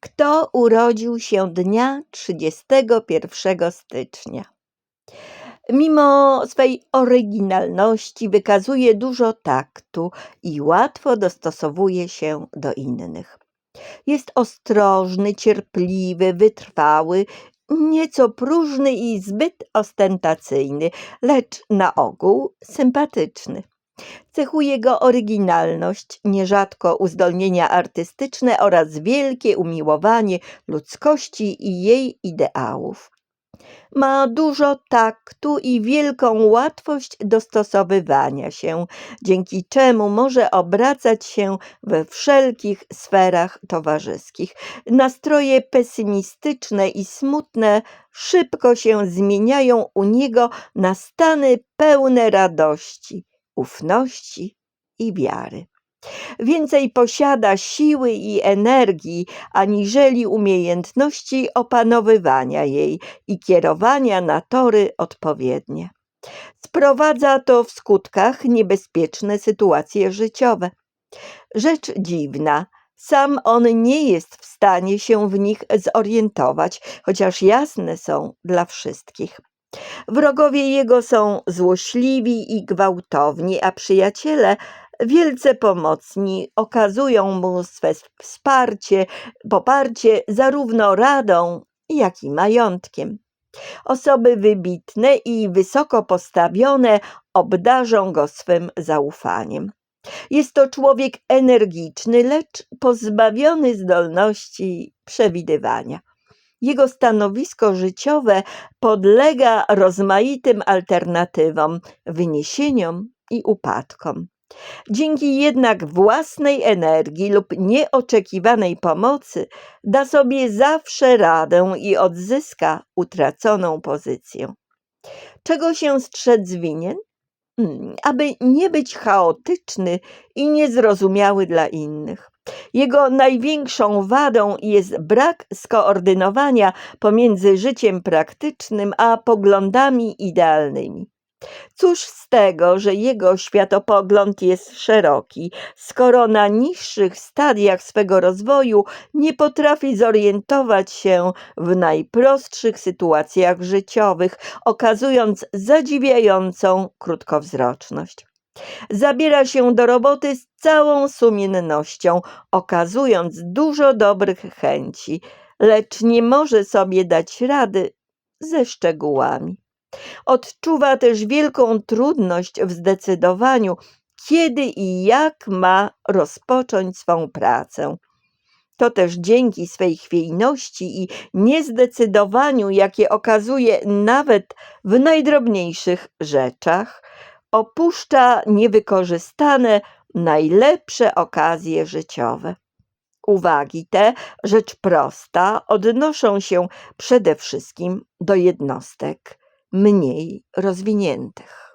Kto urodził się dnia 31 stycznia? Mimo swej oryginalności wykazuje dużo taktu i łatwo dostosowuje się do innych. Jest ostrożny, cierpliwy, wytrwały, nieco próżny i zbyt ostentacyjny, lecz na ogół sympatyczny. Cechuje go oryginalność, nierzadko uzdolnienia artystyczne oraz wielkie umiłowanie ludzkości i jej ideałów. Ma dużo taktu i wielką łatwość dostosowywania się, dzięki czemu może obracać się we wszelkich sferach towarzyskich. Nastroje pesymistyczne i smutne szybko się zmieniają u niego na stany pełne radości, ufności i wiary. Więcej posiada siły i energii, aniżeli umiejętności opanowywania jej i kierowania na tory odpowiednie. Sprowadza to w skutkach niebezpieczne sytuacje życiowe. Rzecz dziwna, sam on nie jest w stanie się w nich zorientować, chociaż jasne są dla wszystkich. Wrogowie jego są złośliwi i gwałtowni, a przyjaciele wielce pomocni, okazują mu swe wsparcie, poparcie zarówno radą, jak i majątkiem. Osoby wybitne i wysoko postawione obdarzą go swym zaufaniem. Jest to człowiek energiczny, lecz pozbawiony zdolności przewidywania. Jego stanowisko życiowe podlega rozmaitym alternatywom, wyniesieniom i upadkom. Dzięki jednak własnej energii lub nieoczekiwanej pomocy da sobie zawsze radę i odzyska utraconą pozycję. Czego się strzec winien? Hmm, aby nie być chaotyczny i niezrozumiały dla innych. Jego największą wadą jest brak skoordynowania pomiędzy życiem praktycznym a poglądami idealnymi. Cóż z tego, że jego światopogląd jest szeroki, skoro na niższych stadiach swego rozwoju nie potrafi zorientować się w najprostszych sytuacjach życiowych, okazując zadziwiającą krótkowzroczność. Zabiera się do roboty z całą sumiennością, okazując dużo dobrych chęci, lecz nie może sobie dać rady ze szczegółami. Odczuwa też wielką trudność w zdecydowaniu, kiedy i jak ma rozpocząć swą pracę. To też dzięki swej chwiejności i niezdecydowaniu, jakie okazuje nawet w najdrobniejszych rzeczach, opuszcza niewykorzystane najlepsze okazje życiowe. Uwagi te, rzecz prosta, odnoszą się przede wszystkim do jednostek mniej rozwiniętych.